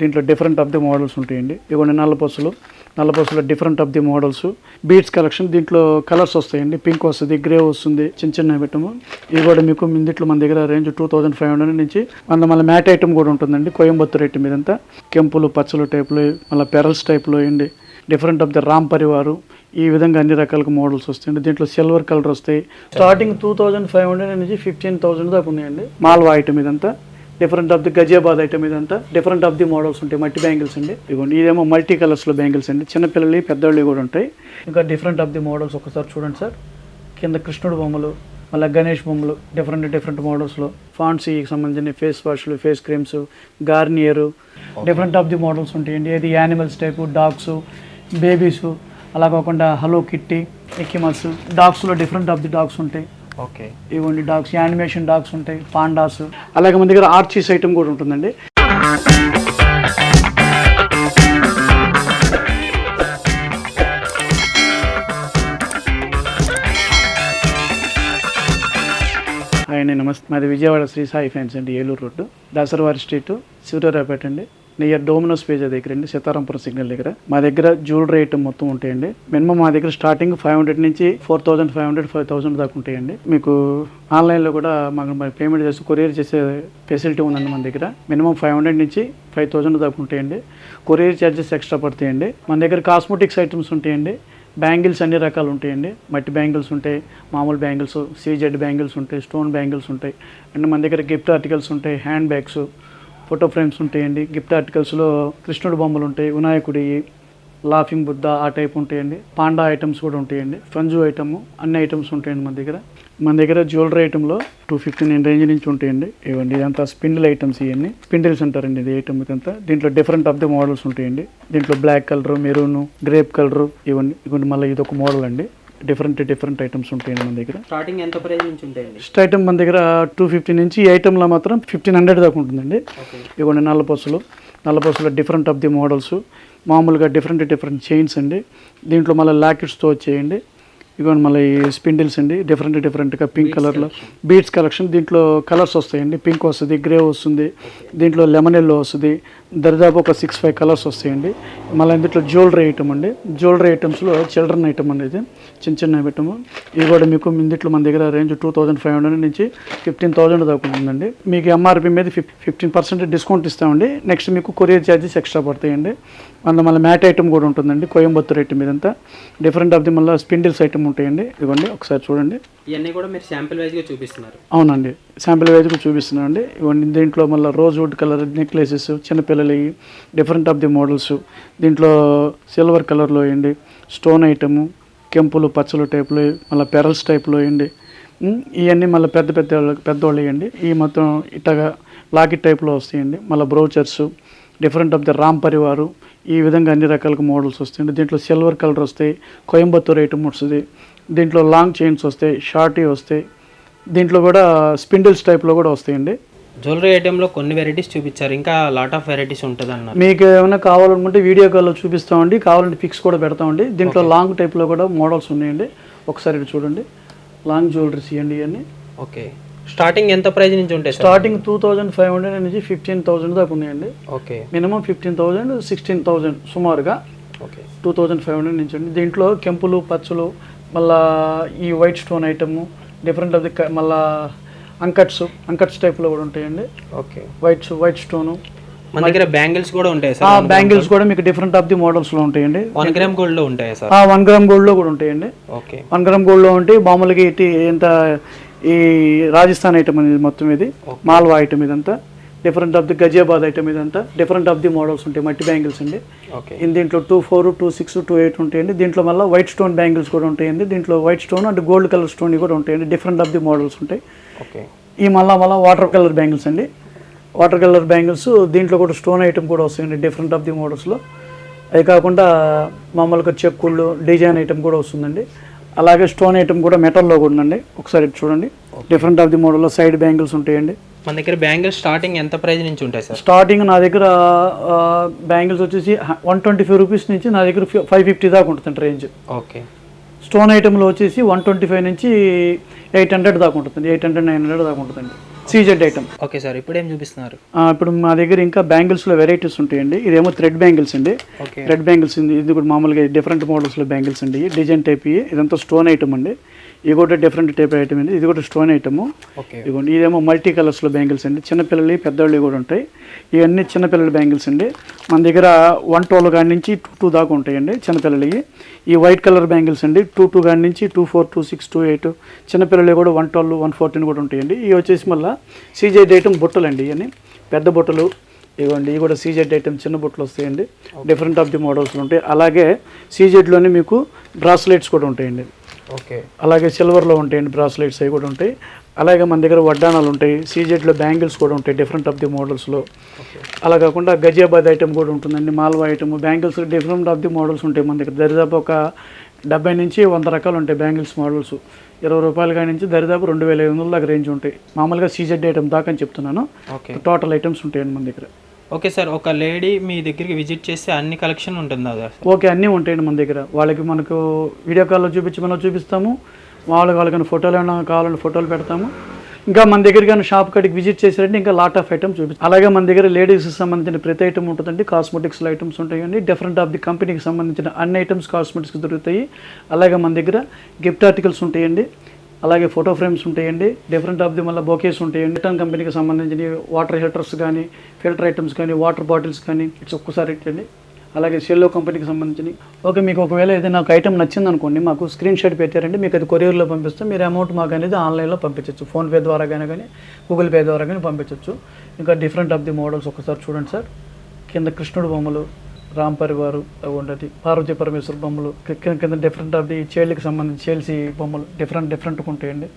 దీంట్లో different of the models ఉంటాయండి. ఇవన్నీ నల్ల పసులు. నల్ల different of the models beads collection దీంట్లో కలర్స్ వస్తాయండి. పింక్ వస్తుంది గ్రే వస్తుంది చిన్న చిన్న ఐటమ్ ఇవి కూడా మీకు ఇందుట్లో మన దగ్గర range two thousand five hundred నుంచి మన మళ్ళీ మ్యాట్ ఐటమ్ కూడా ఉంటుందండి. కోయంబత్తూర్ ఐటమ్ ఇదంతా. కెంపులు పచ్చలు టైప్లో మళ్ళీ పెరల్స్ టైప్లో అండి different of the Ram Parivar ఈ విధంగా అన్ని రకాల మోడల్స్ వస్తాయండి. దీంట్లో సిల్వర్ కలర్ వస్తాయి. Starting two thousand five hundred నుంచి ఫిఫ్టీన్ థౌసండ్ దాకా ఉన్నాయండి. మాల్వా ఐటమ్ ఇదంతా. Different of the Ghaziabad item ఇదంతా డిఫరెంట్ ఆఫ్ ది మోడల్స్ ఉంటాయి మట్టి బ్యాంగిల్స్ అండి. ఇదిగోండి ఇదేమో మల్టీ కలర్స్లో బ్యాంగిల్స్ అండి. చిన్నపిల్లలు పెద్దవాళ్ళు కూడా ఉంటాయి. ఇంకా డిఫరెంట్ ఆఫ్ ది మోడల్స్ ఒకసారి చూడండి సార్. కింద కృష్ణుడు బొమ్మలు మళ్ళీ గణేష్ బొమ్మలు డిఫరెంట్ డిఫరెంట్ మోడల్స్లో ఫాన్సీకి సంబంధించిన face వాష్లు face creams Garnier different of the models ఉంటాయండి. ఏది యానిమల్స్ టైపు డాగ్స్ బేబీస్ అలా కాకుండా హలో కిట్టి ఎక్కిమల్స్ డాగ్స్లో డిఫరెంట్ ఆఫ్ ది డాగ్స్ ఉంటాయి. ఓకే. ఇవ్వండి డాగ్స్ యానిమేషన్ డాగ్స్ ఉంటాయి పాండాస్. అలాగే మన దగ్గర ఆర్చీస్ ఐటమ్ కూడా ఉంటుందండి. నమస్తే. మాది విజయవాడ శ్రీ సాయి ఫ్యాన్స్ అండి ఏలూరు రోడ్డు. దాసరవారి స్ట్రీట్ శివరాపేట అండి. నియర్ డోమినోస్ పేజా దగ్గర అండి సీతారాంపురం సిగ్నల్ దగ్గర. మా దగ్గర జ్యువెలరీ ఐటమ్ మొత్తం ఉంటాయండి. మినిమం మా దగ్గర స్టార్టింగ్ ఫైవ్ హండ్రెడ్ నుంచి four thousand five hundred five thousand దాకా ఉంటాయండి. మీకు ఆన్లైన్లో కూడా మాకు పేమెంట్ చేసి కొరియర్ చేసే ఫెసిలిటీ ఉందండి మన దగ్గర. మినిమం ఫైవ్ హండ్రెడ్ నుంచి ఫైవ్ థౌసండ్ దాకా ఉంటాయండి. కొరియర్ ఛార్జెస్ ఎక్స్ట్రా పడతాయండి. మన దగ్గర కాస్మెటిక్స్ ఐటమ్స్ ఉంటాయండి. బ్యాంగిల్స్ అన్ని రకాలు ఉంటాయండి. మట్టి బ్యాంగిల్స్ ఉంటాయి మామూలు బ్యాంగిల్స్ సీజెడ్ బ్యాంగిల్స్ ఉంటాయి స్టోన్ బ్యాంగిల్స్ ఉంటాయి. అండ్ మన దగ్గర గిఫ్ట్ ఆర్టికల్స్ ఉంటాయి హ్యాండ్ బ్యాగ్స్ ఫోటో ఫ్రేమ్స్ ఉంటాయండి. గిఫ్ట్ ఆర్టికల్స్లో కృష్ణుడు బొమ్మలు ఉంటాయి వినాయకుడి లాఫింగ్ బుద్ధ ఆ టైప్ ఉంటాయండి. పాండా ఐటమ్స్ కూడా ఉంటాయండి. ఫంజు ఐటమ్ అన్ని ఐటమ్స్ ఉంటాయండి మన దగ్గర. మన దగ్గర జ్యువెలరీ ఐటెంలో టూ ఫిఫ్టీ నైన్ రేంజ్ నుంచి ఉంటాయండి. ఇవ్వండి ఇదంతా స్పిండిల్ ఐటమ్స్ ఇవన్నీ స్పిండిల్స్ అంటారండి ఇది ఐటమ్ ఇదంతా. దీంట్లో డిఫరెంట్ ఆఫ్ ది మోడల్స్ ఉంటాయండి. దీంట్లో black colour maroon grape colour ఇవన్నీ. ఇవ్వండి మళ్ళీ ఇది ఒక మోడల్ అండి. డిఫరెంట్ డిఫరెంట్ ఐటమ్స్ ఉంటాయండి మన దగ్గర. స్టార్టింగ్ ఎంత ప్రైస్ నుంచి ఉంటాయండి? ఫస్ట్ ఐటమ్ మన దగ్గర టూ ఫిఫ్టీ నుంచి ఈ ఐటెంలో మాత్రం ఫిఫ్టీన్ హండ్రెడ్ దాకా ఉంటుందండి. ఇవ్వండి నల్ల పసులు. నల్ల పసులో డిఫరెంట్ ఆఫ్ ది మోడల్స్ మామూలుగా డిఫరెంట్ డిఫరెంట్ చైన్స్ అండి. దీంట్లో మళ్ళీ లాకెట్స్తో వచ్చేయండి. ఇవ్వండి మళ్ళీ స్పిండిల్స్ అండి డిఫరెంట్ డిఫరెంట్గా పింక్ కలర్లో బీడ్స్ కలెక్షన్ దీంట్లో కలర్స్ వస్తాయండి. పింక్ వస్తుంది గ్రే వస్తుంది. దీంట్లో లెమన్ ఎల్లో వస్తుంది. దరిదాపు ఒక సిక్స్ ఫైవ్ కలర్స్ వస్తాయండి. మళ్ళీ దీంట్లో జ్యువెలరీ ఐటమ్ అండి. జ్యువెలరీ ఐటమ్స్లో చిల్డ్రన్ ఐటమ్ అండి ఇది చిన్న చిన్న ఐటమ్ ఇది కూడా మీకు ఇందుట్లో మన దగ్గర range two thousand five hundred నుంచి ఫిఫ్టీన్ థౌజండ్ దాకా ఉంటుందండి మీకు ఎంఆర్పి మీద ఫిఫ్ ఫిఫ్టీన్ పర్సెంట్ డిస్కౌంట్ ఇస్తామండి. నెక్స్ట్ మీకు కొరియర్ ఛార్జెస్ ఎక్స్ట్రా పడతాయండి. మన మళ్ళీ మ్యాట్ ఐటమ్ కూడా ఉంటుందండి. కోయంబత్తూర్ ఐటమ్ ఇదంతా. డిఫరెంట్ ఆఫ్ ది మళ్ళీ స్పిండిల్స్ ఐటమ్ ఉంటాయండి? ఇవ్వండి ఒకసారి చూడండి. ఇవన్నీ కూడా మీరు శాంపిల్ వైజ్గా చూపిస్తున్నారు. అవునండి. శాంపిల్ వైజ్గా చూపిస్తున్నాను అండి ఇవన్నీ దీంట్లో మళ్ళీ రోజ్ వుడ్ కలర్ నెక్లెసెస్ చిన్నపిల్లలవి డిఫరెంట్ ఆఫ్ ది మోడల్స్. దీంట్లో సిల్వర్ కలర్లో వేయండి. స్టోన్ ఐటము కెంపులు పచ్చలు టైపులో మళ్ళీ పెరల్స్ టైప్లో వేయండి. ఇవన్నీ మళ్ళీ పెద్ద పెద్ద పెద్దవాళ్ళు వేయండి. ఈ మొత్తం ఇట్టగా లాకెట్ టైప్లో వస్తాయండి. మళ్ళీ brooches different of the Ram Parivar ఈ విధంగా అన్ని రకాల మోడల్స్ వస్తాయండి. దీంట్లో సిల్వర్ కలర్ వస్తాయి కోయంబత్తూర్ ఐటమ్ వస్తుంది. దీంట్లో లాంగ్ చైన్స్ వస్తాయి షార్టీ వస్తాయి. దీంట్లో కూడా స్పిండిల్స్ టైప్లో కూడా వస్తాయండి. జ్యువెలరీ ఐటెంలో కొన్ని వెరైటీస్ చూపించారు. ఇంకా లాట్ ఆఫ్ వెరైటీస్ ఉంటుంది అన్నారు మీకు ఏమైనా కావాలనుకుంటే వీడియో కాల్లో చూపిస్తామండి. కావాలంటే పిక్స్ కూడా పెడతామండి. దీంట్లో లాంగ్ టైప్లో కూడా మోడల్స్ ఉన్నాయండి. ఒకసారి చూడండి. లాంగ్ జ్యువెలరీస్ ఇవ్వండి ఇవన్నీ. ఓకే. స్టార్టింగ్ ఎంత ప్రైస్ నుంచి ఉంటాయి starting two thousand five hundred నుంచి ఫిఫ్టీన్ థౌజండ్ దాకా ఉన్నాయండి. Okay. Minimum fifteen thousand sixteen thousand సుమారుగా okay. Two thousand five hundred నుంచి అండి దీంట్లో కెంపులు పచ్చులు మళ్ళా ఈ white stone item different of the మళ్ళా అంకట్స్ అంకట్స్ టైప్లో కూడా ఉంటాయండి. ఓకే. White white stone. మన దగ్గర బ్యాంగిల్స్ కూడా ఉంటాయి సార్? బ్యాంగిల్స్ కూడా మీకు డిఫరెంట్ ఆఫ్ ది మోడల్స్లో ఉంటాయండి. వన్ గ్రామ్ గోల్డ్లో ఉంటాయి సార్? వన్ గ్రామ్ గోల్డ్లో కూడా ఉంటాయండి. ఓకే. వన్ గ్రామ్ గోల్డ్లో ఉంటే మామూలుగా ఇటు ఇంత ఈ రాజస్థాన్ ఐటమ్ అనేది మొత్తం ఇది. మాల్వా ఐటమ్ ఇదంతా. Different of the Ghaziabad item ఇదంతా. డిఫరెంట్ ఆఫ్ ది మోడల్స్ ఉంటాయి మట్టి బ్యాంగిల్స్ అండి. దీంట్లో two four two six two eight ఉంటాయండి. దీంట్లో మళ్ళీ వైట్ స్టోన్ బ్యాంగిల్స్ కూడా ఉంటాయండి. దీంట్లో white stone and gold colour stone కూడా ఉంటాయండి. డిఫరెంట్ ఆఫ్ ది మోడల్స్ ఉంటాయి. ఈ మళ్ళా మళ్ళీ వాటర్ కలర్ బ్యాంగిల్స్ అండి. వాటర్ కలర్ బ్యాంగిల్స్ దీంట్లో కూడా స్టోన్ ఐటమ్ కూడా వస్తాయండి డిఫరెంట్ ఆఫ్ ది మోడల్స్లో అది కాకుండా మామూలుగా చెక్కుళ్ళు డిజైన్ ఐటమ్ కూడా వస్తుందండి. అలాగే స్టోన్ ఐటమ్ కూడా మెటల్లో కూడా ఉందండి. ఒకసారి చూడండి. డిఫరెంట్ ఆఫ్ ది మోడల్లో సైడ్ బ్యాంగిల్స్ ఉంటాయండి. మన దగ్గర బ్యాంగిల్స్ స్టార్టింగ్ ఎంత ప్రైస్ నుంచి ఉంటాయి సార్? స్టార్టింగ్ నా దగ్గర బ్యాంగిల్స్ వచ్చేసి వన్ ట్వంటీ ఫైవ్ రూపీస్ నుంచి నా దగ్గర ఫైవ్ ఫిఫ్టీ దాకా ఉంటుంది రేంజ్ ఓకే స్టోన్ ఐటెంలో వచ్చేసి వన్ ట్వంటీ ఫైవ్ నుంచి ఎయిట్ హండ్రెడ్ దాకా ఉంటుంది ఎయిట్ హండ్రెడ్ నైన్ హండ్రెడ్ దాకా ఉంటుందండి. CZ item. ఓకే సార్ ఇప్పుడు ఏం చూపిస్తున్నారు? ఇప్పుడు మా దగ్గర ఇంకా బ్యాంగిల్స్లో వెరైటీస్ ఉంటాయండి. ఇదేమో థ్రెడ్ బ్యాంగిల్స్ అండి. ఓకే. రెడ్ బ్యాంగిల్స్ ఉంది ఇది కూడా మామూలుగా డిఫరెంట్ మోడల్స్లో బ్యాంగిల్స్ అండి. డిజైన్ టైప్ ఇదంతా స్టోన్ ఐటమ్ అండి. ఇది కూడా డిఫరెంట్ టైప్ ఐటమ్ అండి. ఇది కూడా స్టోన్ ఐటమ్ ఇదిగోండి ఇదేమో మల్టీ కలర్స్లో బ్యాంగిల్స్ అండి. చిన్నపిల్లలు పెద్దవాళ్ళు కూడా ఉంటాయి. ఇవన్నీ చిన్నపిల్లల బ్యాంగిల్స్ అండి. మన దగ్గర వన్ ట్వెల్వ్ కాడి నుంచి టూ టూ దాకా ఉంటాయండి చిన్నపిల్లలవి ఈ వైట్ కలర్ బ్యాంగిల్స్ అండి. టూ టూ కాడి నుంచి two four two six two eight చిన్నపిల్లలు కూడా వన్ ట్వెల్వ్ వన్ ఫోర్టీన్ కూడా ఉంటాయండి. ఇవి వచ్చేసి మళ్ళీ సీజెడ్ ఐటమ్ బుట్టలు అండి ఇవన్నీ. పెద్ద బుట్టలు. ఇవ్వండి ఇవి కూడా సీజెడ్ ఐటమ్ చిన్న బుట్టలు వస్తాయండి. డిఫరెంట్ ఆఫ్ ది మోడల్స్ ఉంటాయి. అలాగే సీజెడ్లోనే మీకు బ్రాస్లెట్స్ కూడా ఉంటాయండి. ఓకే. అలాగే సిల్వర్లో ఉంటాయండి బ్రాస్లెట్స్ అవి కూడా ఉంటాయి. అలాగే మన దగ్గర వడ్డానాలు ఉంటాయి సీజెట్లో బ్యాంగిల్స్ కూడా ఉంటాయి డిఫరెంట్ ఆఫ్ ది మోడల్స్లో. అలా కాకుండా గజియాబాద్ ఐటమ్ కూడా ఉంటుందండి Malwa item bangles different of the models ఉంటాయి మన దగ్గర. దరిదాపు ఒక డెబ్బై నుంచి వంద రకాలు ఉంటాయి బ్యాంగిల్స్ మోడల్స్. ఇరవై రూపాయల కాడి నుంచి దరిదాపు రెండు వేల ఐదు వందల దాకా రేంజ్ ఉంటాయి. మామూలుగా సీజెడ్ ఐటమ్ దాకా అని చెప్తున్నాను. టోటల్ ఐటమ్స్ ఉంటాయండి మన దగ్గర. ఓకే సార్ ఒక లేడీ మీ దగ్గరికి విజిట్ చేస్తే అన్ని కలెక్షన్ ఉంటుందా సార్? ఓకే అన్నీ ఉంటాయండి మన దగ్గర. వాళ్ళకి మనకు వీడియో కాల్లో చూపించమని చూపిస్తాము. వాళ్ళకి వాళ్ళకైనా ఫోటోలు ఏమైనా కావాలని ఫోటోలు పెడతాము. ఇంకా మన దగ్గర కానీ షాప్ కాడికి విజిట్ చేసారంటే ఇంకా లాట్ ఆఫ్ ఐటమ్స్ చూపిస్తాం. అలాగే మన దగ్గర లేడీస్కి సంబంధించిన ప్రతి ఐటమ్ ఉంటుందండి. కాస్మెటిక్స్లో ఐటమ్స్ ఉంటాయండి. డిఫరెంట్ ఆఫ్ ది కంపెనీకి సంబంధించిన అన్ని ఐటమ్స్ కాస్మెటిక్స్ దొరుకుతాయి. అలాగే మన దగ్గర గిఫ్ట్ ఆర్టికల్స్ ఉంటాయండి. అలాగే ఫోటో ఫ్రేమ్స్ ఉంటాయండి. డిఫరెంట్ ఆఫ్ ది మళ్ళీ బొకేస్ ఉంటాయండి. రిటర్న్ కంపెనీకి సంబంధించిన వాటర్ హీటర్స్ కానీ ఫిల్టర్ ఐటమ్స్ కానీ వాటర్ బాటిల్స్ కానీ ఇట్స్ ఒక్కసారి ఇట్టండి. అలాగే సెల్లో కంపెనీకి సంబంధించి ఓకే మీకు ఒకవేళ ఏదైనా ఒక ఐటమ్ నచ్చింది అనుకోండి మాకు స్క్రీన్ షాట్ పెట్టారండి మీకు అది కొరియర్లో పంపిస్తే మీరు అమౌంట్ మాకు అనేది ఆన్లైన్లో పంపించవచ్చు ఫోన్పే ద్వారా కానీ కానీ గూగుల్ పే ద్వారా కానీ పంపించవచ్చు ఇంకా డిఫరెంట్ ఆఫ్ ది మోడల్స్ ఒకసారి చూడండి సార్ కింద కృష్ణుడు బొమ్మలు రామ్ పరివారు ఉండేది. పార్వతీ పరమేశ్వర బొమ్మలు కింద కింద డిఫరెంట్ ఆఫ్ ది చైల్డ్కి సంబంధించి చేల్సి బొమ్మలు డిఫరెంట్ డిఫరెంట్గా ఉంటాయండి.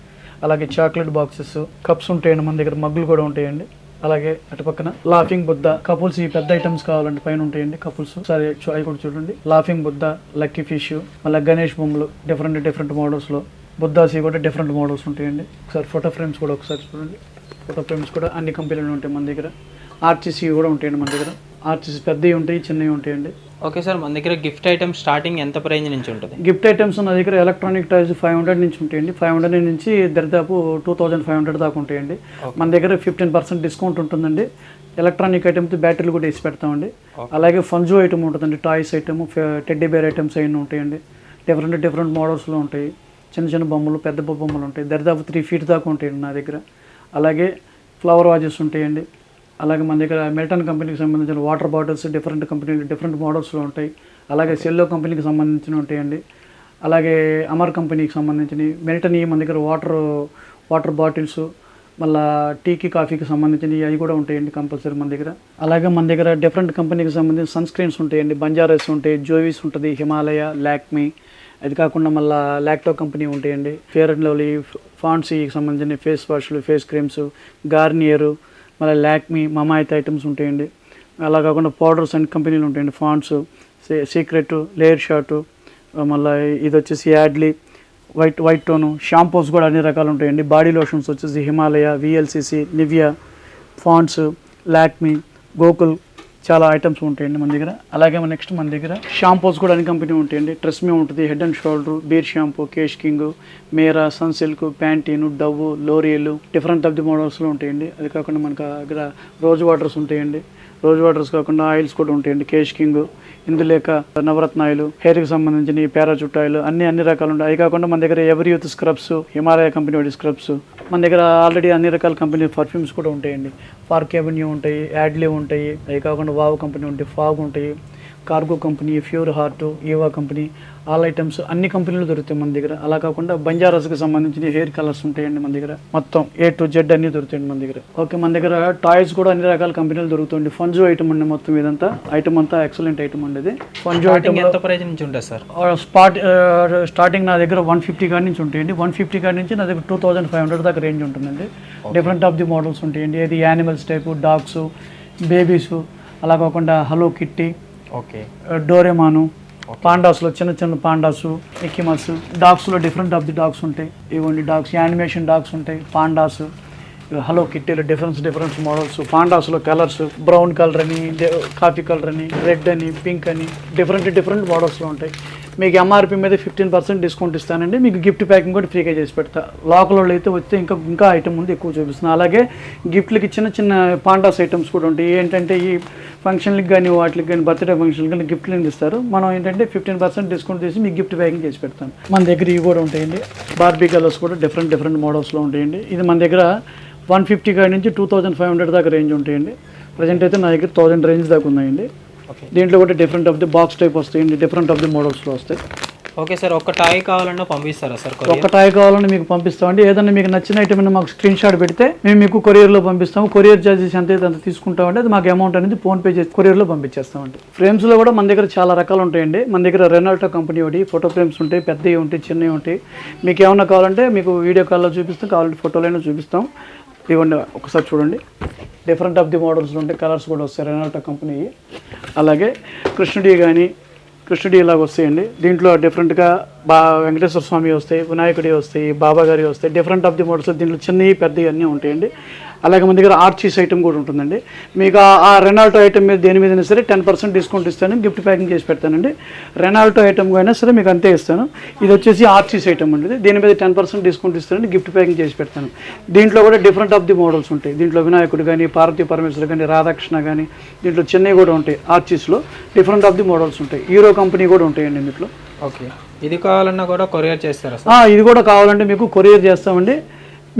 అలాగే చాక్లెట్ బాక్సెస్ కప్స్ ఉంటాయండి మన దగ్గర మగ్గులు కూడా ఉంటాయండి. అలాగే అటు పక్కన లాఫింగ్ బుద్ధ కపుల్స్ ఈ పెద్ద ఐటమ్స్ కావాలంటే పైన ఉంటాయండి కపుల్స్ సరే అవి కూడా చూడండి. లాఫింగ్ బుద్ధ లక్కీ ఫిష్ మళ్ళీ గణేష్ బొమ్మలు డిఫరెంట్ డిఫరెంట్ మోడల్స్లో బుద్ధాసి కూడా డిఫరెంట్ మోడల్స్ ఉంటాయండి. ఒకసారి ఫోటో ఫ్రేమ్స్ కూడా ఒకసారి చూడండి. ఫోటో ఫ్రేమ్స్ కూడా అన్ని కంపెనీలు ఉంటాయి మన దగ్గర. ఆర్టీసీ కూడా ఉంటాయండి మన దగ్గర. ఆర్టీసీ పెద్దవి ఉంటాయి చిన్నవి ఉంటాయండి. ఓకే సార్ మన దగ్గర గిఫ్ట్ ఐటమ్ స్టార్టింగ్ ఎంత ప్రైజ్ నుంచి ఉంటుంది? గిఫ్ట్ ఐటమ్స్ నా దగ్గర ఎలక్ట్రానిక్ టాయ్స్ ఫైవ్ హండ్రెడ్ నుంచి ఉంటాయండి. ఫైవ్ హండ్రెడ్ నుంచి దరిదాపు టూ థౌజండ్ ఫైవ్ హండ్రెడ్ దాకా ఉంటాయండి. మన దగ్గర ఫిఫ్టీన్ పర్సెంట్ డిస్కౌంట్ ఉంటుందండి. ఎలక్ట్రానిక్ ఐటమ్స్ బ్యాటరీలు కూడా వేసి పెడతామండి. అలాగే ఫంజు ఐటమ్ ఉంటుందండి toys item teddy bear items అయినా ఉంటాయండి. డిఫరెంట్ డిఫరెంట్ మోడల్స్లో ఉంటాయి. చిన్న చిన్న బొమ్మలు పెద్ద బొమ్మలు ఉంటాయి. దరిదాపు త్రీ ఫీట్ దాకా ఉంటాయండి నా దగ్గర. అలాగే ఫ్లవర్ వాజెస్ ఉంటాయండి. అలాగే మన దగ్గర మిల్టన్ కంపెనీకి సంబంధించిన వాటర్ బాటిల్స్ డిఫరెంట్ కంపెనీలు డిఫరెంట్ మోడల్స్లో ఉంటాయి. అలాగే సెల్లో కంపెనీకి సంబంధించిన ఉంటాయండి. అలాగే అమర్ కంపెనీకి సంబంధించినవి. మిల్టన్ మన దగ్గర వాటర్ వాటర్ బాటిల్స్ మళ్ళా టీకి కాఫీకి సంబంధించినవి అవి కూడా ఉంటాయండి కంపల్సరీ మన దగ్గర. అలాగే మన దగ్గర డిఫరెంట్ కంపెనీకి సంబంధించిన సన్ స్క్రీన్స్ ఉంటాయండి. బంజారాస్ ఉంటాయి జోవీస్ ఉంటుంది హిమాలయ లాక్మీ. అది కాకుండా మళ్ళీ లాక్టో కంపెనీ ఉంటాయండి. ఫేర్ అండ్ లవ్లీ ఫాన్సీకి సంబంధించిన ఫేస్ వాష్లు ఫేస్ క్రీమ్స్ గార్నియర్ మళ్ళీ లాక్మీ మమాయిత్ ఐటమ్స్ ఉంటాయండి. అలా కాకుండా పౌడర్స్ అండ్ కంపెనీలు ఉంటాయండి. ఫాంట్స్ సీక్రెట్ లేయర్ షార్టు మళ్ళీ ఇది వచ్చేసి Yardley white white tone shampoos కూడా అన్ని రకాలు ఉంటాయండి. బాడీ లోషన్స్ వచ్చేసి హిమాలయ విఎల్సిసి నివియా ఫాంట్స్ లాక్మీ గోకుల్ చాలా ఐటమ్స్ ఉంటాయండి మన దగ్గర. అలాగే మన నెక్స్ట్ మన దగ్గర షాంపూస్ కూడా అన్ని కంపెనీ ఉంటాయండి. ట్రెస్ మీ ఉంటుంది head and shoulder beer shampoo Kesh King Meera Sunsilk Pantene Dove L'Oreal different of the మోడల్స్లో ఉంటాయండి. అది కాకుండా మనకు దగ్గర రోజ్ వాటర్స్ ఉంటాయండి. రోజ్ వాటర్స్ కాకుండా ఆయిల్స్ కూడా ఉంటాయండి. కేష్ కింగ్ ఇందులేక నవరత్న ఆయిల్ హెయిర్కి సంబంధించిన పారాచూట్ ఆయిల్ అన్ని అన్ని రకాలు ఉంటాయి. అవి కాకుండా మన దగ్గర Everyuth scrubs Himalaya company వాడి స్క్రబ్స్ మన దగ్గర ఆల్రెడీ అన్ని రకాల కంపెనీ పర్ఫ్యూమ్స్ కూడా ఉంటాయండి. ఫార్క్ ఎవెన్యూ ఉంటాయి యాడ్లీ ఉంటాయి. అవి కాకుండా వావ్ కంపెనీ ఉంటాయి ఫాగ్ ఉంటాయి cargo company pure heart Eva company all items అన్ని కంపెనీలు దొరుకుతాయి మన దగ్గర. అలా కాకుండా బంజారాస్కి సంబంధించిన హెయిర్ కలర్స్ ఉంటాయండి మన దగ్గర. మొత్తం ఏ టు జెడ్ అన్ని దొరుకుతాయండి మన దగ్గర. ఓకే మన దగ్గర టాయ్స్ కూడా అన్ని రకాల కంపెనీలు దొరుకుతుంది ఫంజు ఐటమ్ అండి మొత్తం ఇదంతా. ఐటమ్ అంతా ఎక్సలెంట్ ఐటమ్ అండి ఇది. ఫంజు ఐటమ్ ఎంత ప్రైజ్ నుంచి ఉంటుంది సార్? స్పాట్ స్టార్టింగ్ నా దగ్గర వన్ ఫిఫ్టీ కాడి నుంచి ఉంటాయండి. వన్ ఫిఫ్టీ కాడి నుంచి నా దగ్గర టూ థౌజండ్ ఫైవ్ హండ్రెడ్ దాకా రేంజ్ ఉంటుందండి. డిఫరెంట్ ఆఫ్ ది మోడల్స్ ఉంటాయండి. ఏది యానిమల్స్ టైపు డాగ్స్ బేబీస్ అలా కాకుండా హలో కిట్టి ఓకే. డోరెమాను పాండాస్లో చిన్న చిన్న పాండాస్ ఎక్కిమస్ డాగ్స్లో డిఫరెంట్ ఆఫ్ ది డాగ్స్ ఉంటాయి. ఇవ్వండి డాగ్స్ యానిమేషన్ డాగ్స్ ఉంటాయి పాండాస్ హలో కిట్టీలో డిఫరెన్స్ డిఫరెన్స్ మోడల్స్ పాండాస్లో కలర్స్ బ్రౌన్ కలర్ అని కాఫీ కలర్ అని రెడ్ అని పింక్ అని డిఫరెంట్ డిఫరెంట్ మోడల్స్లో ఉంటాయి. మీకు ఎంఆర్పి మీద ఫిఫ్టీన్ పర్సెంట్ డిస్కౌంట్ ఇస్తానండి. మీకు గిఫ్ట్ ప్యాకింగ్ కూడా ఫ్రీగా చేసి పెడతా. లోకల్ వాళ్ళు అయితే వస్తే ఇంకా ఇంకా ఐటమ్ ఉంది ఎక్కువ చూపిస్తున్నాను అలాగే గిఫ్ట్లకి చిన్న చిన్న పాండాస్ ఐటమ్స్ కూడా ఉంటాయి. ఏంటంటే ఈ ఫంక్షన్లకి కానీ వాటికి కానీ బర్త్డే ఫంక్షన్కి కానీ గిఫ్ట్లు ఇస్తారు. మనం ఏంటంటే ఫిఫ్టీన్ పర్సెంట్ డిస్కౌంట్ చేసి మీకు గిఫ్ట్ ప్యాకింగ్ చేసి పెడతాను మన దగ్గర ఇవి కూడా ఉంటాయండి. బార్బీ కలర్స్ కూడా డిఫరెంట్ డిఫరెంట్ మోడల్స్లో ఉంటాయండి. ఇది మన దగ్గర వన్ ఫిఫ్టీ కాడి నుంచి టూ థౌజండ్ ఫైవ్ హండ్రెడ్ దాకా రేంజ్ ఉంటాయండి. ప్రజెంట్ అయితే నా దగ్గర థౌజండ్ రేంజ్ దాకా ఉన్నాయండి. దీంట్లో కూడా different of the box type వస్తాయండి డిఫరెంట్ ఆఫ్ ది మోడల్స్లో వస్తాయి. ఓకే సార్ ఒక్క టాయ్ కావాలన్నా పంపిస్తారా సార్ ఒక్క టాయ్ కావాలని మీకు పంపిస్తామండి. ఏదైనా మీకు నచ్చిన ఐటమ్ మాకు స్క్రీన్ షాట్ పెడితే మేము మీకు కొరియర్లో పంపిస్తాము. కొరియర్ ఛార్జెస్ ఎంత అయితే అంత తీసుకుంటామండి. అది మాకు అమౌంట్ అనేది ఫోన్పే చేసి కొరియర్లో పంపించేస్తామండి. ఫ్రేమ్స్లో కూడా మన దగ్గర చాలా రకాలు ఉంటాయండి. మన దగ్గర రెనాల్టో కంపెనీ ఒకటి ఫోటో ఫ్రేమ్స్ ఉంటాయి పెద్దవి ఉంటాయి చిన్నవి ఉంటాయి. మీకు ఏమన్నా కావాలంటే మీకు వీడియో కాల్లో చూపిస్తాం కావాలంటే ఫోటోలైనా చూపిస్తాం. ఇవ్వండి ఒకసారి చూడండి. డిఫరెంట్ ఆఫ్ ది మోడల్స్ ఉంటాయి కలర్స్ కూడా వస్తాయి. రెనాటో కంపెనీ అలాగే కృష్ణుడి కానీ కృష్ణుడి ఇలాగ వస్తాయండి. దీంట్లో డిఫరెంట్గా బా వెంకటేశ్వర స్వామి వస్తాయి వినాయకుడి వస్తాయి బాబా గారి వస్తాయి డిఫరెంట్ ఆఫ్ ది మోడల్స్ దీంట్లో చిన్నవి పెద్దవి అన్నీ ఉంటాయండి. అలాగే మన దగ్గర ఆర్చీస్ ఐటమ్ కూడా ఉంటుందండి. మీకు ఆ- రెనాల్టో ఐటమ్ మీద దేని మీద సరే టెన్ పర్సెంట్ డిస్కౌంట్ ఇస్తాను గిఫ్ట్ ప్యాకింగ్ చేసి పెడతానండి. రెనాల్టో ఐటమ్ అయినా సరే మీకు అంతే ఇస్తాను. ఇది వచ్చేసి ఆర్చీస్ ఐటమ్ అండి. దీని మీద టెన్ పర్సెంట్ డిస్కౌంట్ ఇస్తానండి గిఫ్ట్ ప్యాకింగ్ చేసి పెడతాను. దీంట్లో కూడా డిఫరెంట్ ఆఫ్ ది మోడల్స్ ఉంటాయి. దీంట్లో వినాయకుడు కానీ పార్వతీ పరమేశ్వరు కానీ రాధాకృష్ణ కానీ దీంట్లో చెన్నై కూడా ఉంటాయి ఆర్చీస్లో. డిఫరెంట్ ఆఫ్ ది మోడల్స్ ఉంటాయి. హీరో కంపెనీ కూడా ఉంటాయండి దీంట్లో ఓకే ఇది కావాలన్నా కూడా కొరియర్ చేస్తారా ఇది కూడా కావాలంటే మీకు కొరియర్ చేస్తామండి.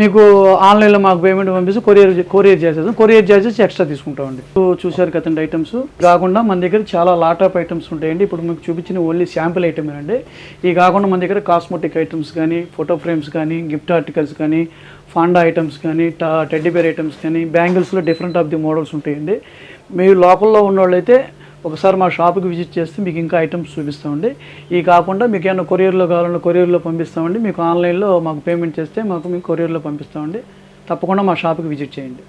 మీకు ఆన్లైన్లో మాకు పేమెంట్ పంపిస్తే కొరియర్ కొరియర్ చేసేస్తాం కొరియర్ చేసేసి ఎక్స్ట్రా తీసుకుంటామండి. చూశారు కదండి ఐటమ్స్. కాకుండా మన దగ్గర చాలా లాట్ ఆఫ్ ఐటమ్స్ ఉంటాయండి. ఇప్పుడు మీకు చూపించిన ఓన్లీ శాంపిల్ ఐటమ్ అండి. ఇవి కాకుండా మన దగ్గర కాస్మెటిక్ ఐటమ్స్ కానీ ఫోటో ఫ్రేమ్స్ కానీ గిఫ్ట్ ఆర్టికల్స్ కానీ ఫాండా ఐటమ్స్ కానీ టెడ్డీ బేర్ ఐటమ్స్ కానీ బ్యాంగిల్స్లో డిఫరెంట్ ఆఫ్ ది మోడల్స్ ఉంటాయండి. మీరు లోకల్లో ఉన్నవాళ్ళైతే ఒకసారి మా షాప్కి విజిట్ చేస్తే మీకు ఇంకా ఐటమ్స్ చూపిస్తామండి. ఈ కాకుండా మీకు ఏమైనా కొరియర్లో కావాలన్నా కొరియర్లో పంపిస్తామండి. మీకు ఆన్లైన్లో మాకు పేమెంట్ చేస్తే మాకు మీకు కొరియర్లో పంపిస్తామండి. తప్పకుండా మా షాప్కి విజిట్ చేయండి.